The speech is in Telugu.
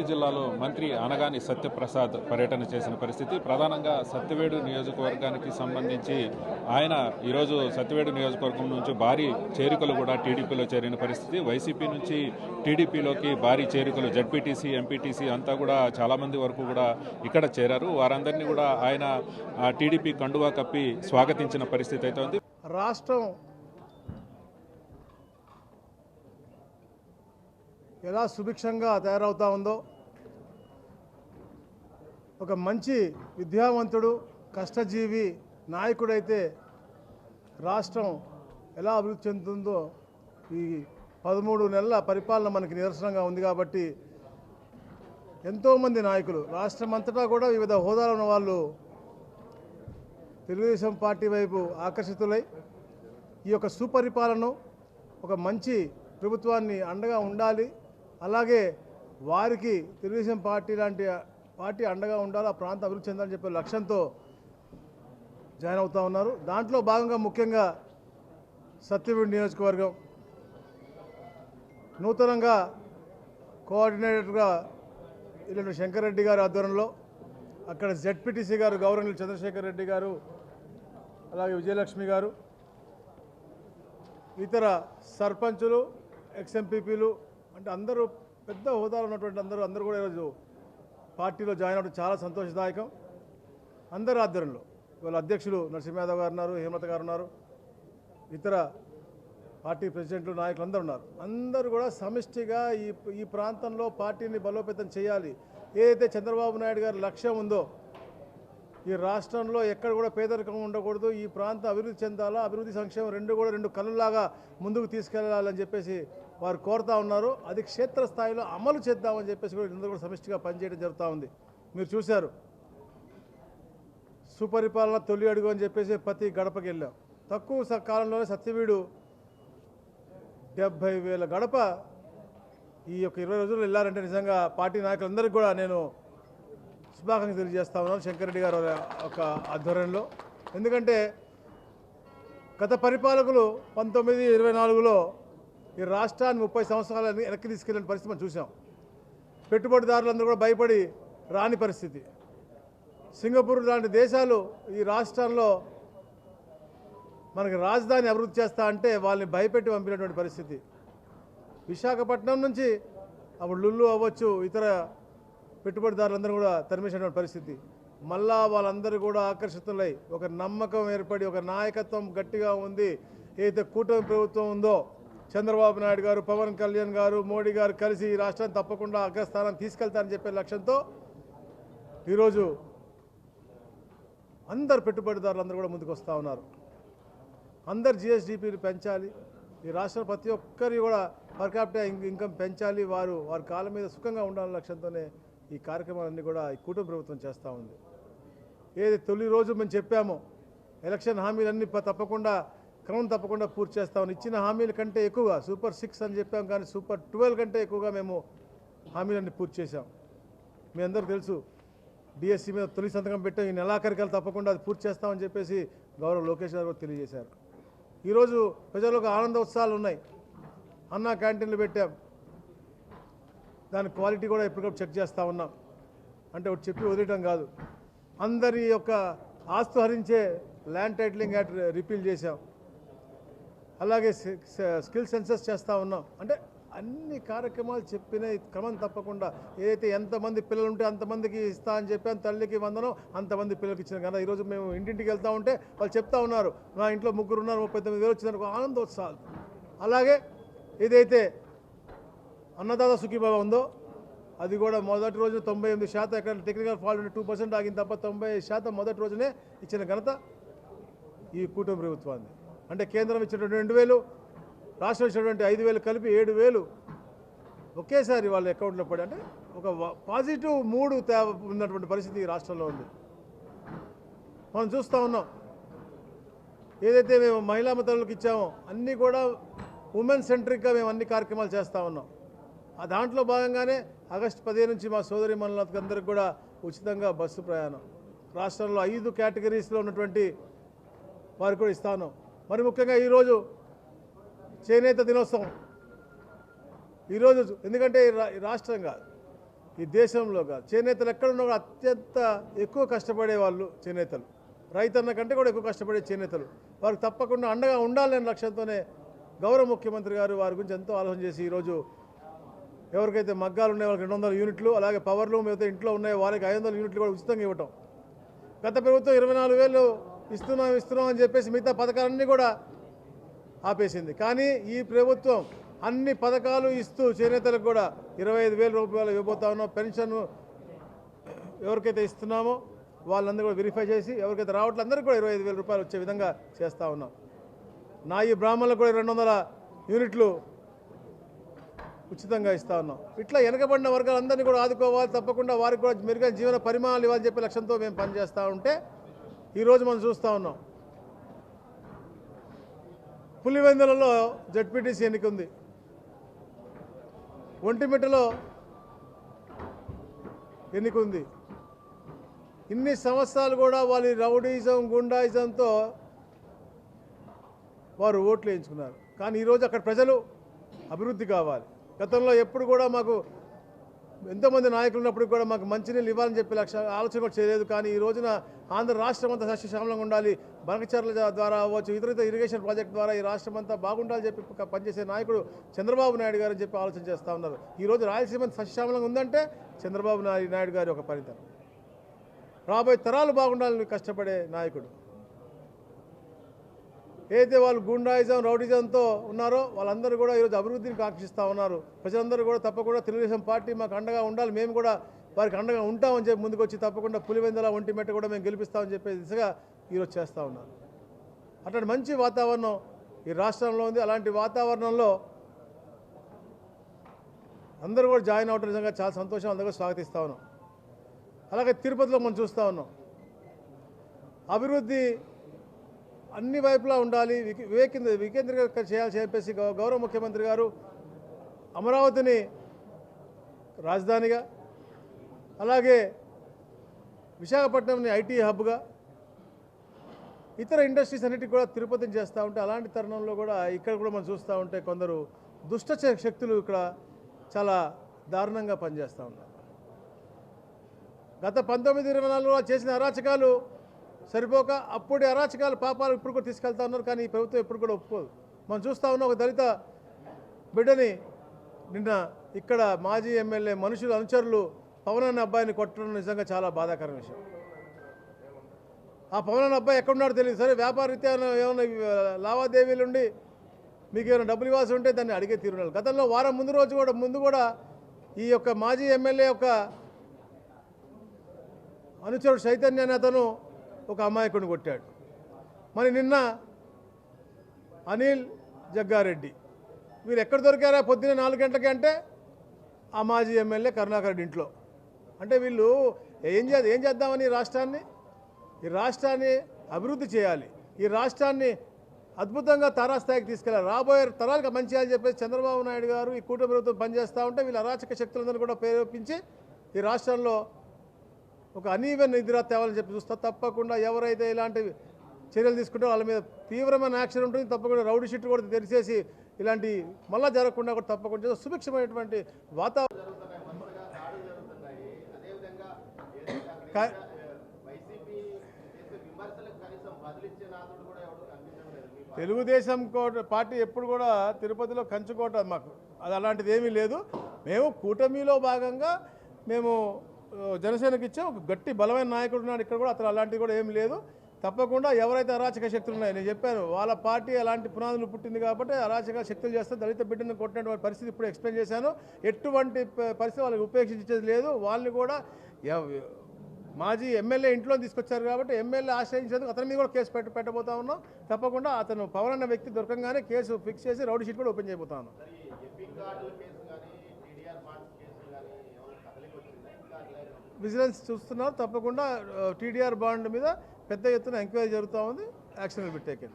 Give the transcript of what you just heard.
తిరుపతి జిల్లాలో మంత్రి అనగాని సత్యప్రసాద్ పర్యటన చేసిన పరిస్థితి. ప్రధానంగా సత్యవేడు నియోజకవర్గానికి సంబంధించి ఆయన ఈరోజు సత్యవేడు నియోజకవర్గం నుంచి భారీ చేరికలు కూడా టీడీపీలో చేరిన పరిస్థితి. వైసీపీ నుంచి టీడీపీలోకి భారీ చేరికలు జడ్పీటీసీ ఎంపీటీసీ అంతా కూడా చాలామంది వరకు కూడా ఇక్కడ చేరారు. వారందరినీ కూడా ఆయన ఆ, టీడీపీ కండువా కప్పి స్వాగతించిన పరిస్థితి అయితే ఉంది. రాష్ట్రం ఎలా సుభిక్షంగా తయారవుతా ఉందో ఒక మంచి విద్యావంతుడు కష్టజీవి నాయకుడైతే రాష్ట్రం ఎలా అభివృద్ధి చెందుతుందో ఈ పదమూడు నెలల పరిపాలన మనకి నిదర్శనంగా ఉంది కాబట్టి ఎంతోమంది నాయకులు రాష్ట్రం అంతటా కూడా వివిధ హోదాలో ఉన్న వాళ్ళు తెలుగుదేశం పార్టీ వైపు ఆకర్షితులై ఈ యొక్క సుపరిపాలన ఒక మంచి ప్రభుత్వాన్ని అండగా ఉండాలి. అలాగే వారికి తెలుగుదేశం పార్టీ లాంటి పార్టీ అండగా ఉండాలి ఆ ప్రాంతం అభివృద్ధి చెందాలని చెప్పే లక్ష్యంతో జాయిన్ అవుతా ఉన్నారు. దాంట్లో భాగంగా ముఖ్యంగా సత్యవేడు నియోజకవర్గం. నూతనంగా కోఆర్డినేటర్గా ఇల్లు శంకర్ రెడ్డి గారి ఆధ్వర్యంలో అక్కడ జెడ్పీటీసీ గారు గౌరవనీయులు చంద్రశేఖర్ రెడ్డి గారు అలాగే విజయలక్ష్మి గారు ఇతర సర్పంచులు ఎక్స్ఎంపీపీలు అంటే అందరూ పెద్ద హోదాలో ఉన్నటువంటి అందరూ అందరూ కూడా ఈరోజు పార్టీలో జాయిన్ అవ్వడం చాలా సంతోషదాయకం. అందరి ఆధ్వర్యంలో వాళ్ళ అధ్యక్షులు నరసింహయాదవ్ గారు ఉన్నారు హేమలత గారు ఉన్నారు ఇతర పార్టీ ప్రెసిడెంట్లు నాయకులు అందరూ ఉన్నారు. అందరూ కూడా సమిష్టిగా ఈ ఈ ప్రాంతంలో పార్టీని బలోపేతం చేయాలి. ఏదైతే చంద్రబాబు నాయుడు గారి లక్ష్యం ఉందో ఈ రాష్ట్రంలో ఎక్కడ కూడా పేదరికం ఉండకూడదు ఈ ప్రాంతం అభివృద్ధి చెందాలా అభివృద్ధి సంక్షేమం రెండు కూడా రెండు కళ్ళలాగా ముందుకు తీసుకెళ్ళాలని చెప్పేసి వారు కోరుతా ఉన్నారు. అది క్షేత్రస్థాయిలో అమలు చేద్దామని చెప్పేసి కూడా ఇందరూ కూడా సమిష్టిగా పనిచేయడం జరుగుతూ ఉంది. మీరు చూశారు. సుపరిపాలన తొలి అడుగు అని చెప్పేసి ప్రతి గడపకి వెళ్ళాం. తక్కువ స- కాలంలోనే సత్యవీడు డెబ్భై వేల గడప ఈ యొక్క ఇరవై రోజుల్లో వెళ్ళారంటే నిజంగా పార్టీ నాయకులందరికీ కూడా నేను శుభాకాంక్షలు తెలియజేస్తా ఉన్నాను శంకరెడ్డి గారు ఒక ఆధ్వర్యంలో. ఎందుకంటే గత పరిపాలకులు పంతొమ్మిది ఇరవై నాలుగులో ఈ రాష్ట్రాన్ని ముప్పై సంవత్సరాల వెనక్కి తీసుకెళ్ళిన పరిస్థితి మనం చూసాం పెట్టుబడిదారులందరూ కూడా భయపడి రాని పరిస్థితి. సింగపూర్ లాంటి దేశాలు ఈ రాష్ట్రంలో మనకి రాజధాని అభివృద్ధి చేస్తా అంటే వాళ్ళని భయపెట్టి పంపినటువంటి పరిస్థితి. విశాఖపట్నం నుంచి అప్పుడు లుల్లు అవ్వచ్చు ఇతర పెట్టుబడిదారులందరూ కూడా తరిమేసినటువంటి పరిస్థితి. మళ్ళా వాళ్ళందరూ కూడా ఆకర్షితులై ఒక నమ్మకం ఏర్పడి ఒక నాయకత్వం గట్టిగా ఉంది. ఏదైతే కూటమి ప్రభుత్వం ఉందో చంద్రబాబు నాయుడు గారు పవన్ కళ్యాణ్ గారు మోడీ గారు కలిసి ఈ రాష్ట్రాన్ని తప్పకుండా అగ్రస్థానం తీసుకెళ్తారని చెప్పే లక్ష్యంతో ఈరోజు అందరు పెట్టుబడిదారులు అందరూ కూడా ముందుకు వస్తూ ఉన్నారు. అందరు జిఎస్డిపిని పెంచాలి. ఈ రాష్ట్రం ప్రతి ఒక్కరి కూడా పర్ క్యాపిటల్ ఇన్కమ్ పెంచాలి. వారు వారి కాళ్ళ మీద సుఖంగా ఉండాలనే లక్ష్యంతోనే ఈ కార్యక్రమాలన్నీ కూడా ఈ కూటమి ప్రభుత్వం చేస్తూ ఉంది. ఏది తొలి రోజు మేము చెప్పామో ఎలక్షన్ హామీలన్నీ తప్పకుండా క్రమం తప్పకుండా పూర్తి చేస్తామని ఇచ్చిన హామీల కంటే ఎక్కువగా సూపర్ సిక్స్ అని చెప్పాం కానీ సూపర్ ట్వెల్వ్ కంటే ఎక్కువగా మేము హామీలన్నీ పూర్తి చేశాం. మీ అందరూ తెలుసు డిఎస్సి మీద తొలి సంతకం పెట్టాం. ఈ నెలాఖరికలు తప్పకుండా అది పూర్తి చేస్తామని చెప్పేసి గౌరవ లోకేష్ గారు తెలియజేశారు. ఈరోజు ప్రజలకు ఆనంద ఉత్సాహాలు ఉన్నాయి. అన్న క్యాంటీన్లు పెట్టాం. దాని క్వాలిటీ కూడా ఎప్పటికప్పుడు చెక్ చేస్తూ ఉన్నాం. అంటే ఒకటి చెప్పి వదిలేయటం కాదు. అందరి యొక్క ఆస్తు హరించే ల్యాండ్ టైటిలింగ్ యాక్ట్ రిపీల్ చేశాం. అలాగే స్కిల్ సెన్సస్ చేస్తూ ఉన్నాం. అంటే అన్ని కార్యక్రమాలు చెప్పిన క్రమం తప్పకుండా. ఏదైతే ఎంతమంది పిల్లలు ఉంటే అంతమందికి ఇస్తా అని చెప్పాను తల్లికి వందనం అంతమంది పిల్లలకి ఇచ్చిన కదా ఈరోజు మేము ఇంటింటికి వెళ్తూ ఉంటే వాళ్ళు చెప్తా ఉన్నారు నా ఇంట్లో ముగ్గురు ఉన్నారు ముప్పై తొమ్మిది వేలు వచ్చిందని ఆనందోత్సాహాలు అలాగే ఏదైతే అన్నదాత సుఖీభావ ఉందో అది కూడా మొదటి రోజు తొంభై ఎనిమిది శాతం ఎక్కడ టెక్నికల్ ఫాల్ట్ ఉంటే టూ పర్సెంట్ ఆగింది తప్ప తొంభై శాతం మొదటి రోజునే ఇచ్చిన ఘనత ఈ కూటమి ప్రభుత్వాన్ని అంటే కేంద్రం ఇచ్చినటువంటి రెండు వేలు రాష్ట్రం ఇచ్చినటువంటి ఐదు వేలు కలిపి ఏడు వేలు ఒకేసారి వాళ్ళ అకౌంట్లో పడి అంటే ఒక పాజిటివ్ మూడు తే ఉన్నటువంటి పరిస్థితి రాష్ట్రంలో ఉంది. మనం చూస్తూ ఉన్నాం. ఏదైతే మేము మహిళా మతలకు ఇచ్చామో అన్నీ కూడా ఉమెన్ సెంట్రిక్గా మేము అన్ని కార్యక్రమాలు చేస్తూ ఉన్నాం. ఆ దాంట్లో భాగంగానే ఆగస్టు పదిహేను నుంచి మా సోదరి అందరికి కూడా ఉచితంగా బస్సు ప్రయాణం. రాష్ట్రంలో ఐదు కేటగిరీస్లో ఉన్నటువంటి వారికి కూడా ఇస్తాను మరి ముఖ్యంగా ఈరోజు చేనేత దినోత్సవం. ఈరోజు ఎందుకంటే ఈ ఈ రాష్ట్రం కాదు ఈ దేశంలో కాదు. చేనేతలు ఎక్కడున్నా కూడా అత్యంత ఎక్కువ కష్టపడే వాళ్ళు చేనేతలు. రైతన్న కంటే కూడా ఎక్కువ కష్టపడే చేనేతలు. వారికి తప్పకుండా అండగా ఉండాలనే లక్ష్యంతోనే గౌరవ ముఖ్యమంత్రి గారు వారి గురించి ఎంతో ఆలోచన చేసి ఈరోజు ఎవరికైతే మగ్గాలు ఉన్నాయో వాళ్ళకి రెండు వందల యూనిట్లు అలాగే పవర్లు మిగతా ఇంట్లో ఉన్నాయో వాళ్ళకి ఐదు వందల యూనిట్లు కూడా ఉచితంగా ఇవ్వటం. గత ప్రభుత్వం ఇరవై నాలుగు వేలు ఇస్తున్నాం ఇస్తున్నాం అని చెప్పేసి మిగతా పథకాలన్నీ కూడా ఆపేసింది. కానీ ఈ ప్రభుత్వం అన్ని పథకాలు ఇస్తూ చేనేతలకు కూడా ఇరవై ఐదు వేల రూపాయలు ఇవ్వబోతా ఉన్నాం. పెన్షన్ ఎవరికైతే ఇస్తున్నామో వాళ్ళందరూ కూడా వెరిఫై చేసి ఎవరికైతే రావట్లే అందరికీ కూడా ఇరవై ఐదు వేల రూపాయలు వచ్చే విధంగా చేస్తూ ఉన్నాం. నా ఈ బ్రాహ్మణులకు కూడా రెండు వందల యూనిట్లు ఉచితంగా ఇస్తా ఉన్నాం. ఇట్లా వెనకబడిన వర్గాలందరినీ కూడా ఆదుకోవాలి తప్పకుండా వారికి కూడా మెరుగైన జీవన పరిమాణాలు ఇవ్వాలని చెప్పే లక్ష్యంతో మేము పనిచేస్తూ ఉంటే ఈరోజు మనం చూస్తూ ఉన్నాం. పులివెందులలో జడ్పీటీసీ ఎన్నిక ఉంది ఒంటిమిట్టలో ఎన్నిక ఉంది ఇన్ని సంవత్సరాలు కూడా వాళ్ళ రౌడీజం గుండాయిజంతో వారు ఓట్లు వేయించుకున్నారు. కానీ ఈరోజు అక్కడ ప్రజలు అభివృద్ధి కావాలి. గతంలో ఎప్పుడు కూడా మాకు ఎంతోమంది నాయకులు ఉన్నప్పుడు కూడా మాకు మంచినీళ్ళు ఇవ్వాలని చెప్పి లక్ష ఆలోచన కూడా చేయలేదు. కానీ ఈ రోజున ఆంధ్ర రాష్ట్రం అంతా సస్యశ్యామలంగా ఉండాలి. బనకచర్ల ద్వారా అవ్వచ్చు ఇతర ఇతర ఇరిగేషన్ ప్రాజెక్ట్ ద్వారా ఈ రాష్ట్రం అంతా బాగుండాలని చెప్పి పనిచేసే నాయకుడు చంద్రబాబు నాయుడు గారు అని చెప్పి ఆలోచన చేస్తూ ఉన్నారు. ఈ రోజు రాయలసీమ సస్యశ్యామలంగా ఉందంటే చంద్రబాబు నాయుడు నాయుడు గారి ఒక పనితనం రాబోయే తరాలు బాగుండాలని కష్టపడే నాయకుడు. ఏదైతే వాళ్ళు గుండాయిజం రౌడిజంతో ఉన్నారో వాళ్ళందరూ కూడా ఈరోజు అభివృద్ధిని కాంక్షిస్తూ ఉన్నారు. ప్రజలందరూ కూడా తప్పకుండా తెలుగుదేశం పార్టీ మాకు అండగా ఉండాలి. మేము కూడా వారికి అండగా ఉంటామని చెప్పి ముందుకు వచ్చి తప్పకుండా ఒంటి ఒంటిమెట్ట కూడా మేము గెలిపిస్తామని చెప్పే దిశగా ఈరోజు చేస్తూ ఉన్నారు. అట్లాంటి మంచి వాతావరణం ఈ రాష్ట్రంలో ఉంది. అలాంటి వాతావరణంలో అందరూ కూడా జాయిన్ అవ్వడం నిజంగా చాలా సంతోషం. అందరూ స్వాగతిస్తూ ఉన్నాం. అలాగే తిరుపతిలో మనం చూస్తూ ఉన్నాం. అభివృద్ధి అన్ని వైపులా ఉండాలి. వికే- వికేంద్రీకరణ చేయాలని చెప్పేసి గౌరవ ముఖ్యమంత్రి గారు అమరావతిని రాజధానిగా అలాగే విశాఖపట్నంని ఐటీ హబ్గా ఇతర ఇండస్ట్రీస్ అన్నిటికీ కూడా తిరుపతిని చేస్తూ ఉంటే అలాంటి తరుణంలో కూడా ఇక్కడ కూడా మనం చూస్తూ ఉంటే కొందరు దుష్ట శక్తులు ఇక్కడ చాలా దారుణంగా పనిచేస్తూ ఉన్నారు. గత పంతొమ్మిది ఇరవై నాలుగులో చేసిన అరాచకాలు సరిపోక అప్పుడు అరాచకాలు పాపాలు ఇప్పుడు కూడా తీసుకెళ్తా ఉన్నారు కానీ ఈ ప్రభుత్వం ఎప్పుడు కూడా ఒప్పుకోదు. మనం చూస్తూ ఉన్నాం ఒక దళిత బిడ్డని నిన్న ఇక్కడ మాజీ ఎమ్మెల్యే మనుషులు అనుచరులు పవన్ అన్న అబ్బాయిని కొట్టడం నిజంగా చాలా బాధాకరం విషయం. ఆ పవన్ అన్న అబ్బాయి ఎక్కడున్నాడో తెలియదు. సరే వ్యాపారరీత్యా ఏమైనా లావాదేవీలు ఉండి మీకు ఏమైనా డబ్బులు ఇవ్వాల్సి ఉంటే దాన్ని అడిగే తీరున్నారు గతంలో వారం ముందు రోజు కూడా ముందు కూడా ఈ యొక్క మాజీ ఎమ్మెల్యే యొక్క అనుచరుడు చైతన్య అనే అతను ఒక అమాయకుని కొట్టాడు. మరి నిన్న అనిల్ జగ్గారెడ్డి వీరు ఎక్కడ దొరికారా పొద్దున్న నాలుగు గంటలకి అంటే? ఆ మాజీ ఎమ్మెల్యే కరుణాకర్ రెడ్డి ఇంట్లో. అంటే వీళ్ళు ఏం చే ఏం చేద్దామని ఈ రాష్ట్రాన్ని? ఈ రాష్ట్రాన్ని అభివృద్ధి చేయాలి. ఈ రాష్ట్రాన్ని అద్భుతంగా తారాస్థాయికి తీసుకెళ్ళాలి. రాబోయే తరాలకు మంచి అని చెప్పేసి చంద్రబాబు నాయుడు గారు ఈ కూటమి ప్రభుత్వం పనిచేస్తూ ఉంటే వీళ్ళ అరాచక శక్తులందరూ కూడా ప్రేరేపించి ఈ రాష్ట్రంలో ఒక అనీవెన్ నిద్ర తేవాలని చెప్పి చూస్తా. తప్పకుండా ఎవరైతే ఇలాంటి చర్యలు తీసుకుంటారో వాళ్ళ మీద తీవ్రమైన యాక్షన్ ఉంటుంది. తప్పకుండా రౌడీ షీట్ కూడా తెరిచేసి ఇలాంటి మళ్ళా జరగకుండా కూడా తప్పకుండా సుభిక్షమైనటువంటి వాతావరణం తెలుగుదేశం కోట పార్టీ ఎప్పుడు కూడా తిరుపతిలో కంచుకోట మాకు. అది అలాంటిది ఏమీ లేదు. మేము కూటమిలో భాగంగా మేము జనసేనకి ఇచ్చే ఒక గట్టి బలమైన నాయకుడు ఉన్నాడు ఇక్కడ కూడా అతను అలాంటివి కూడా ఏమీ లేదు. తప్పకుండా ఎవరైతే అరాచక శక్తులు ఉన్నాయో నేను చెప్పాను వాళ్ళ పార్టీ అలాంటి పునాదులు పుట్టింది కాబట్టి అరాచక శక్తులు చేస్తే దళిత బిడ్డను కొట్టినటువంటి పరిస్థితి ఇప్పుడు ఎక్స్ప్లెయిన్ చేశాను. ఎటువంటి పరిస్థితి వాళ్ళకి ఉపేక్షించేది లేదు. వాళ్ళని కూడా మాజీ ఎమ్మెల్యే ఇంట్లో తీసుకొచ్చారు కాబట్టి ఎమ్మెల్యే ఆశ్రయించేందుకు అతని మీద కూడా కేసు పెట్ట పెట్టబోతా ఉన్నాం. తప్పకుండా అతను పవన్ అన్న వ్యక్తి దొరకంగానే కేసు ఫిక్స్ చేసి రౌడీ షీట్ కూడా ఓపెన్ చేయబోతా ఉన్నాం మరి ఎపిక్ కార్డుల కేసు కానీ టీడీఆర్ బాండ్స్ కేసులు కానీ ఏమైనా కదలికి వచ్చిందా ఇంకా అట్లే విజిలెన్స్ చూస్తున్నారు తప్పకుండా టీడీఆర్ బాండ్ మీద పెద్ద ఎత్తున ఎంక్వైరీ జరుగుతూ ఉంది. Action will be taken.